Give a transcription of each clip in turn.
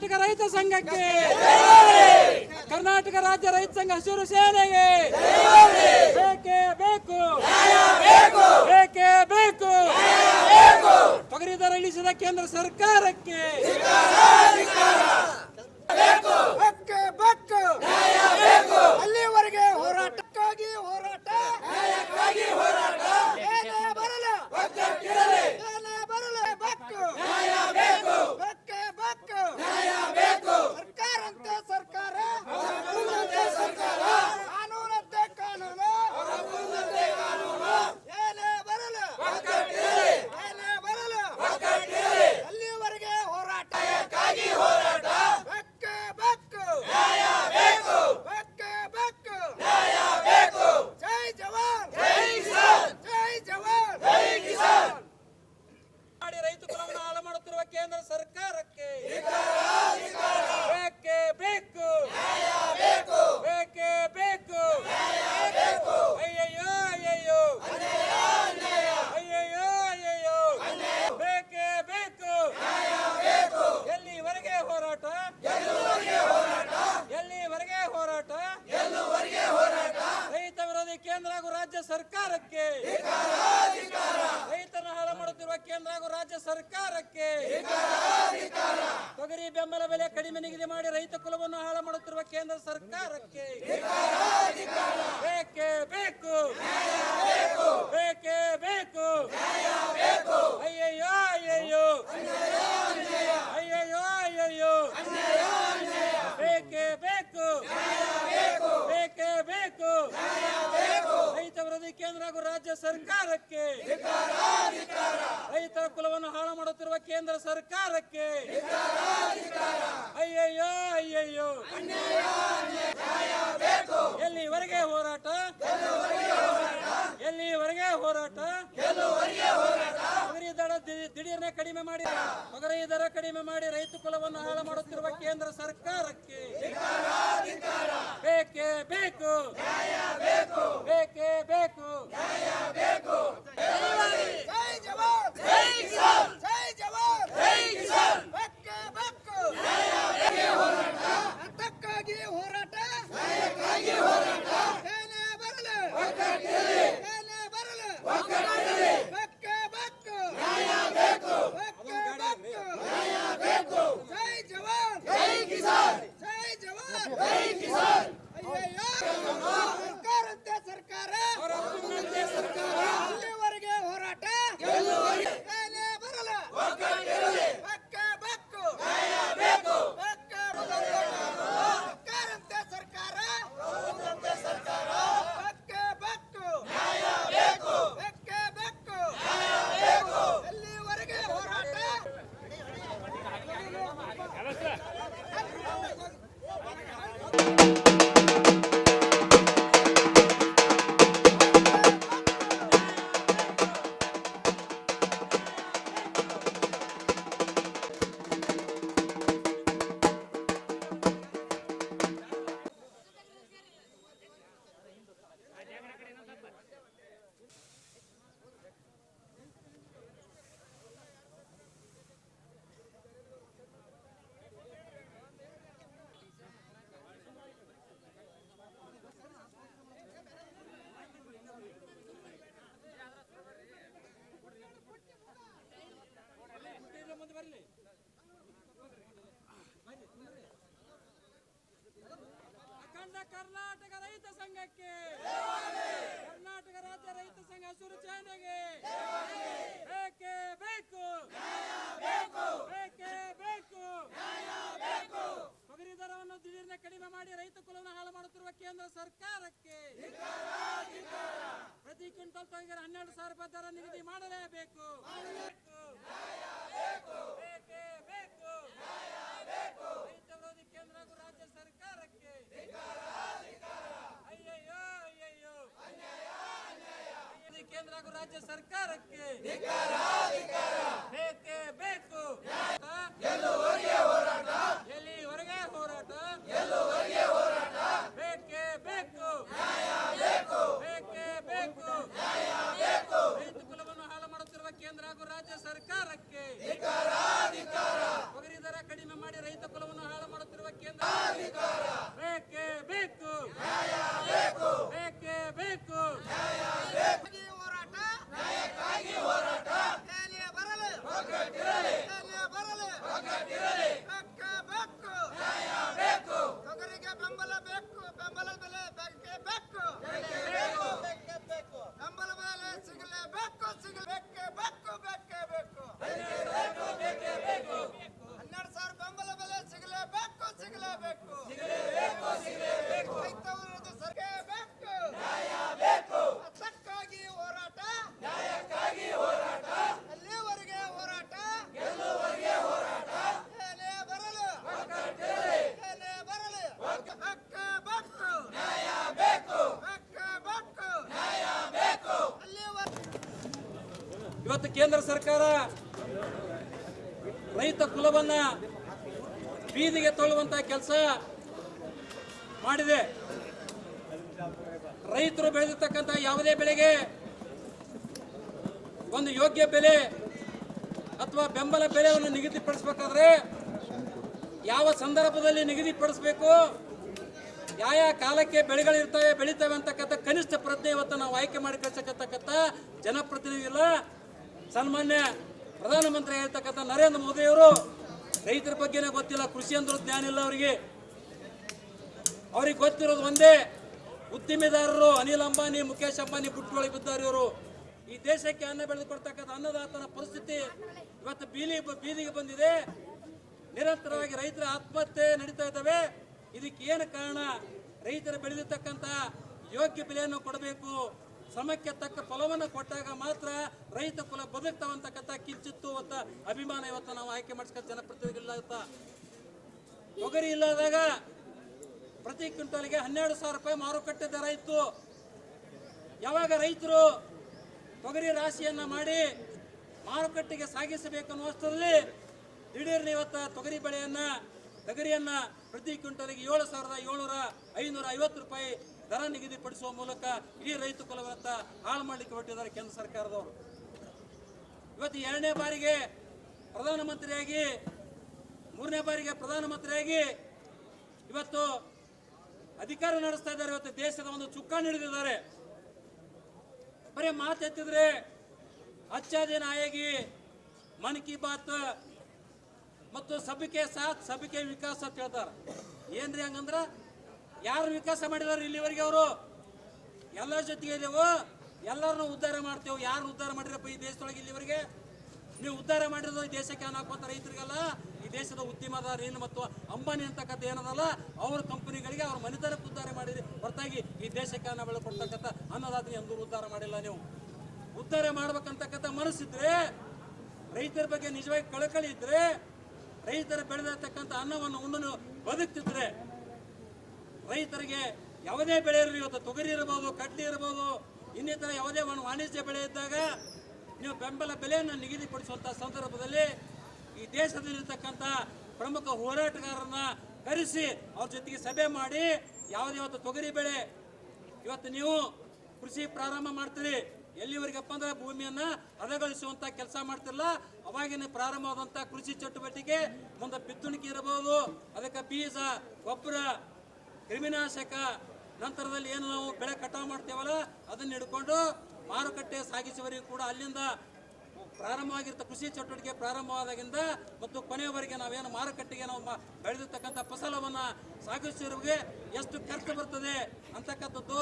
ಕರ್ನಾಟಕ ರೈತ ಸಂಘಕ್ಕೆ. ಕರ್ನಾಟಕ ರಾಜ್ಯ ರೈತ ಸಂಘ ಹಸಿರು ಸೇನೆಗೆ. ಬೇಕೇ ಬೇಕು. ಬೇಕೇ ಬೇಕು. ತೊಗರಿ ದರ ಇಳಿಸಿದ ಕೇಂದ್ರ ಸರ್ಕಾರಕ್ಕೆ ಹಕ್ಕೆ ಬಕ್ಕು ಅಲ್ಲಿವರೆಗೆ ಹೋರಾಟಕ್ಕಾಗಿ ಹೋರಾಟ ಏನೇ ಬರಲು ಏನೇ ಬರಲು ಬಕ್ಕು ಹಕ್ಕೆ ಬಕ್ಕು ಸರ್ಕಾರಂತೆ ಸರ್ಕಾರ ಕಾನೂನಂತೆ ಕಾನೂನು ಏನೇ ಬರಲು ಏನೇ ಬರಲು ಅಲ್ಲಿವರೆಗೆ ಹೋರಾಟ ಹಕ್ಕೆ ಬಕ್ಕು ಹಕ್ಕೆ ಬಕ್ಕು ಜೈ ಜವಾನ್ ಜೈ ಜವಾನ್ ಮಾಡಿ ರೈತ ಕುಲವನ್ನು ಹಾಳು ಮಾಡುತ್ತಿರುವ ಕೇಂದ್ರ ಸರ್ಕಾರಕ್ಕೆ ಬೇಕೇ ಬೇಕು ಬೇಕೇ ಬೇಕು ಅಯ್ಯಯ್ಯೋ ಅಯ್ಯಯ್ಯೋ ಅಯ್ಯಯ್ಯೋ ಅಯ್ಯಯ್ಯೋ ಬೇಕೇ ಬೇಕು ಎಲ್ಲಿವರೆಗೆ ಹೋರಾಟ ಎಲ್ಲಿವರೆಗೆ ಹೋರಾಟ ರೈತ ವಿರೋಧಿ ಕೇಂದ್ರ ಹಾಗೂ ರಾಜ್ಯ ಸರ್ಕಾರಕ್ಕೆ ರೈತನ ಹಾಳು ಮಾಡುತ್ತಿರುವ ಕೇಂದ್ರ ಹಾಗೂ ರಾಜ್ಯ ಸರ್ಕಾರಕ್ಕೆ ತೊಗರಿ ಬೆಂಬಲ ಬೆಲೆ ಕಡಿಮೆ ನಿಗದಿ ಮಾಡಿ ರೈತ ಕುಲವನ್ನು ಹಾಳು ಮಾಡುತ್ತಿರುವ ಕೇಂದ್ರ ಸರ್ಕಾರಕ್ಕೆ. ಬೇಕೇ ಬೇಕು. ಬೇಕೇ ಬೇಕು. ಅಯ್ಯಯ್ಯೋ ಅಯ್ಯಯ್ಯೋ. ಅಯ್ಯಯ್ಯೋ ಅಯ್ಯಯ್ಯೋ. ಬೇಕೇ ಬೇಕು. ಬೇಕೇ ಬೇಕು. ರೈತ ವಿರೋಧಿ ಕೇಂದ್ರ ಹಾಗೂ ರಾಜ್ಯ ಸರ್ಕಾರಕ್ಕೆ. ರೈತರ ಕುಲವನ್ನು ಹಾಳು ಕೇಂದ್ರ ಸರ್ಕಾರಕ್ಕೆ. ಅಯ್ಯಯ್ಯೋ ಅಯ್ಯಯ್ಯೋ. ಎಲ್ಲಿವರೆಗೆ ಹೋರಾಟ? ಎಲ್ಲಿವರೆಗೆ ಹೋರಾಟ? ತೊಗರಿ ದರ ದಿಢೀರ್ನೆ ಕಡಿಮೆ ಮಾಡಿ, ತೊಗರಿ ದರ ಕಡಿಮೆ ಮಾಡಿ ರೈತ ಕುಲವನ್ನು ಹಾಳು ಮಾಡುತ್ತಿರುವ ಕೇಂದ್ರ ಸರ್ಕಾರಕ್ಕೆ. ಬೇಕು ಬೇಕೇ. ಸಂಘಕ್ಕೆ ಕರ್ನಾಟಕ ರಾಜ್ಯ ರೈತ ಸಂಘ ಹಸಿರು ಸೇನೆಗೆ ಬೇಕೇ ಬೇಕು. ಬೇಕೇ ಬೇಕು. ತೊಗರಿ ದರವನ್ನು ದಿಢೀರ್ನೆ ಕಡಿಮೆ ಮಾಡಿ ರೈತ ಕುಲವನ್ನು ಹಾಳು ಮಾಡುತ್ತಿರುವ ಕೇಂದ್ರ ಸರ್ಕಾರಕ್ಕೆ. ಪ್ರತಿ ಕ್ವಿಂಟಲ್ ತೊಗರಿ ಹನ್ನೆರಡು ಸಾವಿರ ರೂಪಾಯಿ ದರ ನಿಗದಿ ಮಾಡಲೇಬೇಕು ಬೇಕೇ ಬೇಕು ರೈತ ವಿರೋಧಿ ಕೇಂದ್ರ ಹಾಗೂ ರಾಜ್ಯ ಸರ್ಕಾರಕ್ಕೆ ಅಯ್ಯಯ್ಯೋ ಅಯ್ಯಯ್ಯೋ ವಿರೋಧಿ ಕೇಂದ್ರ ಹಾಗೂ ರಾಜ್ಯ ಸರ್ಕಾರಕ್ಕೆ ಬೇಕೇ ಬೇಕು ಎಲ್ಲಿವರೆಗೆ ಹೋರಾಟ ಬೇಕೇ ಬೇಕು ಬೇಕೇ ಬೇಕು ರೈತ ಕುಲವನ್ನು ಹಾಳು ಮಾಡುತ್ತಿರುವ ಕೇಂದ್ರ ಹಾಗೂ ರಾಜ್ಯ ಸರ್ಕಾರಕ್ಕೆ ತೊಗರಿ ದರ ಕಡಿಮೆ ಮಾಡಿ ರೈತ ಕುಲವನ್ನು ಇವತ್ತು ಕೇಂದ್ರ ಸರ್ಕಾರ ರೈತ ಕುಲವನ್ನ ಬೀದಿಗೆ ತಳ್ಳುವಂತ ಕೆಲಸ ಮಾಡಿದೆ. ರೈತರು ಬೆಳೆದಿರ್ತಕ್ಕಂಥ ಯಾವುದೇ ಬೆಳೆಗೆ ಒಂದು ಯೋಗ್ಯ ಬೆಲೆ ಅಥವಾ ಬೆಂಬಲ ಬೆಲೆಯನ್ನು ನಿಗದಿಪಡಿಸಬೇಕಾದ್ರೆ ಯಾವ ಸಂದರ್ಭದಲ್ಲಿ ನಿಗದಿಪಡಿಸಬೇಕು? ಯಾವ ಕಾಲಕ್ಕೆ ಬೆಳೆಗಳಿರ್ತವೆ, ಬೆಳಿತವೆ ಅಂತಕ್ಕಂಥ ಕನಿಷ್ಠ ಪ್ರಜ್ಞೆ ಇವತ್ತು ನಾವು ಆಯ್ಕೆ ಮಾಡಿ ಕಳಿಸತಕ್ಕಂಥ ಜನಪ್ರತಿನಿಧಿ ಸನ್ಮಾನ್ಯ ಪ್ರಧಾನಮಂತ್ರಿ ಆಗಿರ್ತಕ್ಕಂಥ ನರೇಂದ್ರ ಮೋದಿ ಅವರು ರೈತರ ಬಗ್ಗೆನೇ ಗೊತ್ತಿಲ್ಲ, ಕೃಷಿ ಅಂದ್ರೂ ಜ್ಞಾನ ಇಲ್ಲ ಅವರಿಗೆ. ಅವ್ರಿಗೆ ಗೊತ್ತಿರೋದು ಒಂದೇ, ಉದ್ದಿಮೆದಾರರು ಅನಿಲ್ ಅಂಬಾನಿ ಮುಖೇಶ್ ಅಂಬಾನಿ ಬುಟ್ಟಿಯೊಳಗೆ ಬಿದ್ದಾರೆ ಇವರು. ಈ ದೇಶಕ್ಕೆ ಅನ್ನ ಬೆಳೆದು ಕೊಡ್ತಕ್ಕಂಥ ಅನ್ನದಾತನ ಪರಿಸ್ಥಿತಿ ಇವತ್ತು ಬೀದಿ, ಬೀದಿಗೆ ಬಂದಿದೆ. ನಿರಂತರವಾಗಿ ರೈತರ ಆತ್ಮಹತ್ಯೆ ನಡೀತಾ ಇದ್ದಾವೆ. ಇದಕ್ಕೆ ಏನು ಕಾರಣ? ರೈತರು ಬೆಳೆದಿರ್ತಕ್ಕಂಥ ಯೋಗ್ಯ ಬೆಲೆಯನ್ನು ಕೊಡಬೇಕು. ಶ್ರಮಕ್ಕೆ ತಕ್ಕ ಫಲವನ್ನು ಕೊಟ್ಟಾಗ ಮಾತ್ರ ರೈತ ಕುಲ ಬದುಕ್ತಾವಂತಕ್ಕಂಥ ಕಿಂಚಿತ್ತು ಅಂತ ಅಭಿಮಾನ ಇವತ್ತು ನಾವು ಆಯ್ಕೆ ಮಾಡಿಸ್ಕೊಂಡ ಜನಪ್ರತಿನಿಧಿಗಳಿಲ್ಲ ತೊಗರಿ ಇಲ್ಲದಾಗ ಪ್ರತಿ ಕ್ವಿಂಟಲ್ಗೆ ಹನ್ನೆರಡು ಸಾವಿರ ರೂಪಾಯಿ ಮಾರುಕಟ್ಟೆ ದರ ಇತ್ತು ಯಾವಾಗ ರೈತರು ತೊಗರಿ ರಾಶಿಯನ್ನ ಮಾಡಿ ಮಾರುಕಟ್ಟೆಗೆ ಸಾಗಿಸಬೇಕು ಅನ್ನುವಷ್ಟರಲ್ಲಿ ದಿಢೀರ್ನ ಇವತ್ತು ತೊಗರಿ ಬೆಳೆಯನ್ನ ತೊಗರಿಯನ್ನ ಪ್ರತಿ ಕ್ವಿಂಟಲ್ಗೆ ಏಳು ಸಾವಿರದ ಏಳ್ನೂರ ಐನೂರ ಐವತ್ತು ರೂಪಾಯಿ ದರ ನಿಗದಿಪಡಿಸುವ ಮೂಲಕ ಈ ರೈತ ಕುಲವತ್ತ ಹಾಳು ಮಾಡಲಿಕ್ಕೆ ಹೊರಟಿದ್ದಾರೆ ಕೇಂದ್ರ ಸರ್ಕಾರದವರು. ಇವತ್ತು ಎರಡನೇ ಬಾರಿಗೆ ಪ್ರಧಾನಮಂತ್ರಿಯಾಗಿ, ಮೂರನೇ ಬಾರಿಗೆ ಪ್ರಧಾನಮಂತ್ರಿಯಾಗಿ ಇವತ್ತು ಅಧಿಕಾರ ನಡೆಸ್ತಾ ಇದ್ದಾರೆ. ಇವತ್ತು ದೇಶದ ಒಂದು ಚುಕ್ಕಾಣಿ ಹಿಡಿದಿದ್ದಾರೆ. ಬರೀ ಮಾತೆತ್ತಿದ್ರೆ ಅಚ್ಚಾದಿನ ಆಯೋಗಿ ಮನ್ ಕಿ ಬಾತ್ ಮತ್ತು ಸಭಿಕೆ ಸಾಥ್ ಸಭಿಕೆ ವಿಕಾಸ ಅಂತ ಹೇಳ್ತಾರೆ. ಏನ್ರಿ ಹಂಗಂದ್ರ ಯಾರು ವಿಕಾಸ ಮಾಡಿದಾರೆ ಇಲ್ಲಿವರೆಗೆ ಅವರು? ಎಲ್ಲರ ಜೊತೆಗೆ ಇದೇವು? ಎಲ್ಲರನ್ನೂ ಉದ್ಧಾರ ಮಾಡ್ತೇವೆ. ಯಾರು ಉದ್ಧಾರ ಮಾಡಿರಪ್ಪ ಈ ದೇಶದೊಳಗೆ ಇಲ್ಲಿವರೆಗೆ? ನೀವು ಉದ್ಧಾರ ಮಾಡಿರೋದು ಈ ದೇಶಕ್ಕೆ ಹಾಕೋತ ರೈತರಿಗೆಲ್ಲ? ಈ ದೇಶದ ಉದ್ಯಮದಾರರು ಮತ್ತು ಅಂಬಾನಿ ಅಂತಕ್ಕಂಥ ಏನದಲ್ಲ, ಅವ್ರ ಕಂಪನಿಗಳಿಗೆ ಅವ್ರ ಮನೆತನಕ್ಕೆ ಉದ್ಧಾರ ಮಾಡಿದ್ರಿ ಹೊರತಾಗಿ ಈ ದೇಶಕ್ಕೆ ಅನ್ನ ಬೆಳೆಕೊಡ್ತಕ್ಕಂಥ ಅನ್ನದಾತನ ಎಂದೂ ಉದ್ಧಾರ ಮಾಡಿಲ್ಲ ನೀವು. ಉದ್ಧಾರ ಮಾಡ್ಬೇಕಂತಕ್ಕಂಥ ಮನಸ್ಸಿದ್ರೆ, ರೈತರ ಬಗ್ಗೆ ನಿಜವಾಗಿ ಕಳಕಳಿ ಇದ್ರೆ ರೈತರ ಬೆಳೆದಿರ್ತಕ್ಕಂಥ ಅನ್ನವನ್ನು ನೀವು ಬದುಕ್ತಿದ್ರೆ ರೈತರಿಗೆ ಯಾವುದೇ ಬೆಳೆ ಇರಲಿ, ಇವತ್ತು ತೊಗರಿ ಇರಬಹುದು ಕಡ್ಲಿ ಇರಬಹುದು ಇನ್ನಿತರ ಯಾವುದೇ ಒಂದು ವಾಣಿಜ್ಯ ಬೆಳೆ ಇದ್ದಾಗ ನೀವು ಬೆಂಬಲ ಬೆಲೆಯನ್ನು ನಿಗದಿಪಡಿಸುವಂಥ ಸಂದರ್ಭದಲ್ಲಿ ಈ ದೇಶದಲ್ಲಿರ್ತಕ್ಕಂಥ ಪ್ರಮುಖ ಹೋರಾಟಗಾರರನ್ನ ಕರೆಸಿ ಅವ್ರ ಜೊತೆಗೆ ಸಭೆ ಮಾಡಿ, ಯಾವುದೇ ಇವತ್ತು ತೊಗರಿ ಬೆಳೆ, ಇವತ್ತು ನೀವು ಕೃಷಿ ಪ್ರಾರಂಭ ಮಾಡ್ತೀರಿ ಎಲ್ಲಿವರೆಗಪ್ಪ ಅಂದ್ರೆ ಭೂಮಿಯನ್ನ ಹದಗೊಳಿಸುವಂತ ಕೆಲಸ ಮಾಡ್ತಿರಲ್ಲ ಅವಾಗಿನ ಪ್ರಾರಂಭವಾದಂತ ಕೃಷಿ ಚಟುವಟಿಕೆ ಮುಂದೆ ಬಿತ್ತುಣಿಕೆ ಇರಬಹುದು. ಅದಕ್ಕೆ ಬೀಜ, ಗೊಬ್ಬರ, ಕ್ರಿಮಿನಾಶಕ, ನಂತರದಲ್ಲಿ ಏನು ನಾವು ಬೆಳೆ ಕಟಾವು ಮಾಡ್ತೇವಲ್ಲ, ಅದನ್ನ ಹಿಡ್ಕೊಂಡು ಮಾರುಕಟ್ಟೆ ಸಾಗಿಸುವವರೆಗೂ ಕೂಡ ಅಲ್ಲಿಂದ ಪ್ರಾರಂಭವಾಗಿರ್ತ ಕೃಷಿ ಚಟುವಟಿಕೆ ಪ್ರಾರಂಭವಾದಾಗಿಂದ ಮತ್ತು ಕೊನೆಯವರೆಗೆ ನಾವೇನು ಮಾರುಕಟ್ಟೆಗೆ ನಾವು ಬೆಳೆದಿರ್ತಕ್ಕಂಥ ಫಸಲವನ್ನು ಸಾಗಿಸುವವರಿಗೆ ಎಷ್ಟು ಖರ್ಚು ಬರ್ತದೆ ಅಂತಕ್ಕಂಥದ್ದು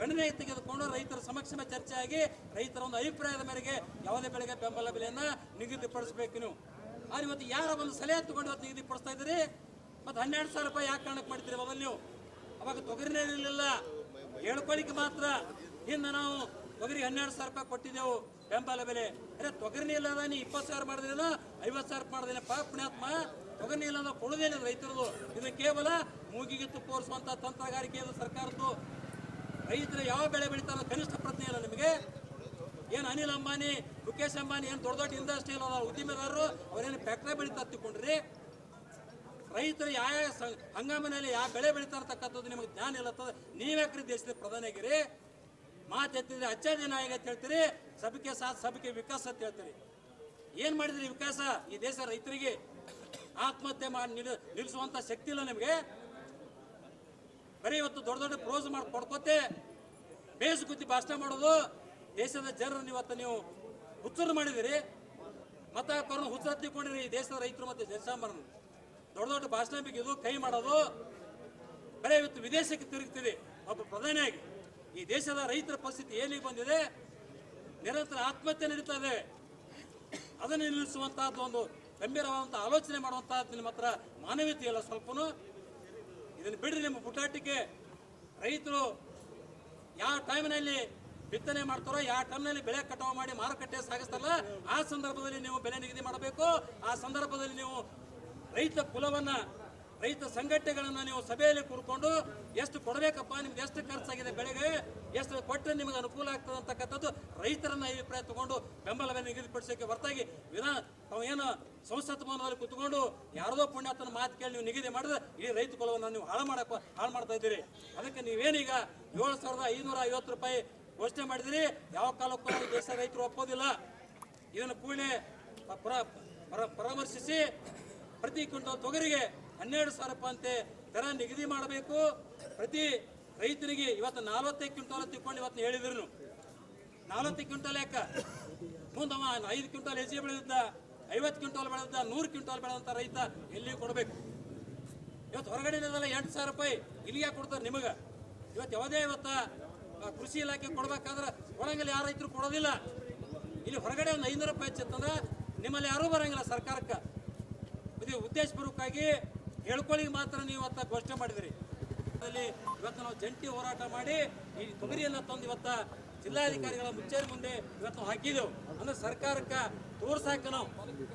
ಗಣನೆ ತೆಗೆದುಕೊಂಡು ರೈತರ ಸಮಕ್ಷಮ ಚರ್ಚೆಯಾಗಿ ರೈತರ ಒಂದು ಅಭಿಪ್ರಾಯದ ಮೇರೆಗೆ ಯಾವುದೇ ಬೆಳೆಗೆ ಬೆಂಬಲ ಬೆಲೆಯನ್ನು ನಿಗದಿಪಡಿಸಬೇಕು ನೀವು. ಆದ್ರೆ ಇವತ್ತು ಯಾರ ಒಂದು ಸಲಹೆ ತಗೊಂಡು ಇವತ್ತು ನಿಗದಿಪಡಿಸ್ತಾ ಇದ್ದೀರಿ? ಮತ್ತು ಹನ್ನೆರಡು ಸಾವಿರ ರೂಪಾಯಿ ಯಾಕೆ ಕಾರಣಕ್ಕೆ ಮಾಡ್ತೀರಿ ಮೊದಲು ನೀವು? ಅವಾಗ ತೊಗರಿನೇ ಇರಲಿಲ್ಲ. ಹೇಳ್ಕೊಳ್ಳಿಕ್ಕೆ ಮಾತ್ರ. ಹಿಂದೆ ನಾವು ತೊಗರಿ ಹನ್ನೆರಡು ಸಾವಿರ ರೂಪಾಯಿ ಕೊಟ್ಟಿದ್ದೆವು. ಬೆಂಬಲ ಬೆಲೆ. ಅರೆ, ತೊಗರಿನಿ ಇಲ್ಲದ ನೀ ಇಪ್ಪತ್ತು ಸಾವಿರ ಮಾಡಿದ್ರೇನೋ ಐವತ್ತು ಸಾವಿರ ಮಾಡಿದ್ರೆ ಪಾಪ ಪುಣ್ಯಾತ್ಮ. ತೊಗರಿನ ಇಲ್ಲ ಅಂದ್ರೆ ಕೊಡುವುದೇನೆ ರೈತರದು. ಇದು ಕೇವಲ ಮೂಗಿಗೆ ತುಪ್ಪ ಓರಿಸುವಂತ ತಂತ್ರಗಾರಿಕೆ ಇದು ಸರ್ಕಾರದ್ದು. ರೈತರು ಯಾವ ಬೆಳೆ ಬೆಳಿತಾರೋ ಕನಿಷ್ಠ ಪ್ರಜ್ಞೆ ಇಲ್ಲ ನಿಮಗೆ. ಏನು ಅನಿಲ್ ಅಂಬಾನಿ ಮುಖೇಶ್ ಅಂಬಾನಿ, ಏನು ದೊಡ್ಡ ದೊಡ್ಡ ಇಂಡಸ್ಟ್ರಿ ಇಲ್ಲ ಉದ್ದಿಮೆದಾರರು ಅವರೇನು ಫ್ಯಾಕ್ಟ್ರಿ ಬೆಳೀತಾ ತಿಳ್ಕೊಂಡ್ರಿ ರೈತರು ಯಾವ ಹಂಗಾಮಿನಲ್ಲಿ ಯಾವ ಬೆಳೆ ಬೆಳೀತಾ ಇರ್ತಕ್ಕಂಥದ್ದು ನಿಮಗೆ ಜ್ಞಾನ ಇಲ್ಲತ್ತದ? ನೀವ್ಯಾಕ್ರಿ ದೇಶದ ಪ್ರಧಾನಿಗಿರಿ ಮಾತೆತ್ತಿದ್ರೆ ಅಚ್ಚಾದಿ ನಾಯಕ ಅಂತ ಹೇಳ್ತೀರಿ, ಸಭಿಕೆ ಸಾಥ್, ಸಭಿಕೆ ವಿಕಾಸ ಅಂತ ಹೇಳ್ತೀರಿ. ಏನ್ ಮಾಡಿದ್ರಿ ವಿಕಾಸ? ಈ ದೇಶ ರೈತರಿಗೆ ಆತ್ಮಹತ್ಯೆ ಮಾಡಿ ನಿಲ್, ನಿಲ್ಲಿಸುವಂತ ಶಕ್ತಿ ಇಲ್ಲ ನಿಮಗೆ. ಬರೀ ಇವತ್ತು ದೊಡ್ಡ ದೊಡ್ಡ ಪ್ರೋಸ್ ಮಾಡಿ ಕೊಡ್ಕೋತೆ ಬೇಸ್ ಗುದ್ದಿ ಭಾಷಣ ಮಾಡೋದು. ದೇಶದ ಜನರನ್ನು ಇವತ್ತು ನೀವು ಹುಚ್ಚರು ಮಾಡಿದಿರಿ ಮತ್ತೆ ಹಾಕೋರ್ನ ಹುಚ್ಚರ ಹತ್ತಿಕೊಂಡಿರಿ ಈ ದೇಶದ ರೈತರು ಮತ್ತು ಜನಸಾಮಾನ್ಯರು. ದೊಡ್ಡ ದೊಡ್ಡ ಭಾಷಣ ಬಿಗಿದು ಕೈ ಮಾಡೋದು. ಬರೀ ಇವತ್ತು ವಿದೇಶಕ್ಕೆ ತಿರುಗ್ತೀರಿ. ಒಬ್ಬ ಪ್ರಧಾನಿಯಾಗಿ. ಈ ದೇಶದ ರೈತರ ಪರಿಸ್ಥಿತಿ ಏನಿಗೆ ಬಂದಿದೆ? ನಿರಂತರ ಆತ್ಮಹತ್ಯೆ ನಡೀತಾ ಇದೆ. ಅದನ್ನು ನಿಲ್ಲಿಸುವಂತಹದ್ದು ಒಂದು ಗಂಭೀರವಾದಂಥ ಆಲೋಚನೆ ಮಾಡುವಂತಹದ್ದು ನಿಮ್ಮ ಹತ್ರ ಮಾನವೀಯತೆ ಇಲ್ಲ ಸ್ವಲ್ಪನೂ. ಇದನ್ನು ಬಿಡ್ರಿ ನಿಮ್ಮ ಪುಟಾಟಿಕೆ ರೈತರು ಯಾವ ಟೈಮ್ನಲ್ಲಿ ಬಿತ್ತನೆ ಮಾಡ್ತಾರೋ, ಯಾವ ಟೈಮ್ನಲ್ಲಿ ಬೆಳೆ ಕಟಾವು ಮಾಡಿ ಮಾರುಕಟ್ಟೆ ಸಾಗಿಸ್ತಾರಲ್ಲ, ಆ ಸಂದರ್ಭದಲ್ಲಿ ನೀವು ಬೆಲೆ ನಿಗದಿ ಮಾಡಬೇಕು. ಆ ಸಂದರ್ಭದಲ್ಲಿ ನೀವು ರೈತ ಕುಲವನ್ನ ರೈತ ಸಂಘಟನೆಗಳನ್ನು ನೀವು ಸಭೆಯಲ್ಲಿ ಕೂರ್ಕೊಂಡು ಎಷ್ಟು ಕೊಡಬೇಕಪ್ಪ, ನಿಮ್ಗೆ ಎಷ್ಟು ಖರ್ಚಾಗಿದೆ ಬೆಳೆಗೆ, ಎಷ್ಟು ಕೊಟ್ಟರೆ ನಿಮಗೆ ಅನುಕೂಲ ಆಗ್ತದೆ ಅಂತಕ್ಕಂಥದ್ದು ರೈತರನ್ನ ಅಭಿಪ್ರಾಯ ತಗೊಂಡು ಬೆಂಬಲವನ್ನು ನಿಗದಿಪಡಿಸೋಕೆ ಹೊರತಾಗಿ ವಿಧಾನ ಏನು ಸಂಸತ್ ಭವನದಲ್ಲಿ ಕುತ್ಕೊಂಡು ಯಾರದೋ ಪುಣ್ಯಾತನ ಮಾತು ಕೇಳಿ ನೀವು ನಿಗದಿ ಮಾಡಿದ್ರೆ ಈ ರೈತ ಕುಲವನ್ನು ನೀವು ಹಾಳು ಮಾಡಕ್ಕೆ ಹಾಳು ಮಾಡ್ತಾ ಇದ್ದೀರಿ. ಅದಕ್ಕೆ ನೀವೇನೀಗ ಏಳು ಸಾವಿರದ ಐನೂರ ಐವತ್ತು ರೂಪಾಯಿ ಘೋಷಣೆ ಮಾಡಿದಿರಿ ಯಾವ ಕಾಲಕ್ಕೂ ದೇಶ ರೈತರು ಒಪ್ಪೋದಿಲ್ಲ. ಇದನ್ನು ಕೂಡಲೇ ಪರ- ಪರ- ಪರಾಮರ್ಶಿಸಿ ಪ್ರತಿ ಕ್ವಿಂಟಲ್ ತೊಗರಿಗೆ ಹನ್ನೆರಡು ಸಾವಿರ ರೂಪಾಯಿ ದರ ನಿಗದಿ ಮಾಡಬೇಕು. ಪ್ರತಿ ರೈತರಿಗೆ ಇವತ್ತು ನಲವತ್ತೈದು ಕ್ವಿಂಟಲ್ ತಿಳ್ಕೊಂಡು ಇವತ್ತು ಹೇಳಿದ್ರು ನಾಲ್ವತ್ತು ಕ್ವಿಂಟಲ್ ಯಾಕ? ಮುಂದೆ ಅವ ಐದು ಕ್ವಿಂಟಲ್ ಹೆಚ್ಚಿಗೆ ಬೆಳೆದಿದ್ದ, ಐವತ್ತು ಕ್ವಿಂಟಲ್ ಬೆಳೆದಿದ್ದ, ನೂರು ಕ್ವಿಂಟಲ್ ಬೆಳೆದಂಥ ರೈತ ಎಲ್ಲಿ ಕೊಡಬೇಕು. ಇವತ್ತು ಹೊರಗಡೆನೆಲ್ಲ ಎಂಟು ಸಾವಿರ ರೂಪಾಯಿ ಇಲ್ಲಿಗೆ ಕೊಡ್ತಾರೆ ನಿಮಗೆ? ಇವತ್ತು ಯಾವುದೇ ಇವತ್ತು ಕೃಷಿ ಇಲಾಖೆ ಕೊಡ್ಬೇಕಾದ್ರೆ ಒಳಗಲ್ಲಿ ಯಾರು ರೈತರು ಕೊಡೋದಿಲ್ಲ. ಇಲ್ಲಿ ಹೊರಗಡೆ ಒಂದು ಐನೂರು ರೂಪಾಯಿ ಹೆಚ್ಚಿತ್ತಂದ್ರೆ ನಿಮ್ಮಲ್ಲಿ ಯಾರೂ ಬರಂಗಿಲ್ಲ ಸರ್ಕಾರಕ್ಕೆ. ಇದು ಉದ್ದೇಶಪೂರ್ವಕವಾಗಿ ಹೇಳ್ಕೊಳ್ಳಿಗೆ ಮಾತ್ರ ನೀವು ಇವತ್ತ ಘೋಷಣೆ ಮಾಡಿದಿರಿ. ಅಲ್ಲಿ ಇವತ್ತು ನಾವು ಜಂಟಿ ಹೋರಾಟ ಮಾಡಿ ಈ ತೊಗರಿಯನ್ನ ತಂದು ಇವತ್ತ ಜಿಲ್ಲಾಧಿಕಾರಿಗಳ ಮುಚ್ಚೇರಿ ಮುಂದೆ ಇವತ್ತು ಹಾಕಿದೆವು. ಅಂದ್ರೆ ಸರ್ಕಾರಕ್ಕೆ ತೋರ್ಸಾಕ ನಾವು.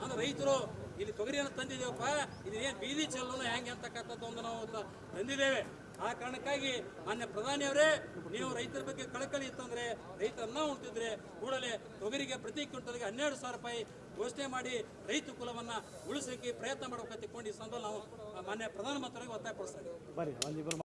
ಅಂದ್ರೆ ರೈತರು ಇಲ್ಲಿ ತೊಗರಿಯನ್ನು ತಂದಿದ್ದೇವಪ್ಪ, ಇದು ಏನು ಬೀದಿ ಚೆಲ್ಲೋಣ ಹೆಂಗೆ ಅಂತಕ್ಕಂಥದ್ದು ಒಂದು ನಾವು ತಂದಿದ್ದೇವೆ. ಆ ಕಾರಣಕ್ಕಾಗಿ ಮಾನ್ಯ ಪ್ರಧಾನಿಯವರೇ ನೀವು ರೈತರ ಬಗ್ಗೆ ಕಳಕಳಿ ಇತ್ತಂದ್ರೆ, ರೈತರನ್ನ ಉಂಟಿದ್ರೆ ಕೂಡಲೇ ತೊಗರಿಗೆ ಪ್ರತಿ ಕ್ವಿಂಟಲ್ಗೆ ಹನ್ನೆರಡು ಸಾವಿರ ರೂಪಾಯಿ ಘೋಷಣೆ ಮಾಡಿ ರೈತ ಕುಲವನ್ನ ಉಳಿಸಲಿಕ್ಕೆ ಪ್ರಯತ್ನ ಮಾಡಬೇಕಂತ ಈ ಸಂದರ್ಭ ನಾವು ಮಾನ್ಯ ಪ್ರಧಾನಮಂತ್ರಿಗೆ ಒತ್ತಾಯ ಪಡಿಸ್ತಾ ಇದ್ದೀವಿ.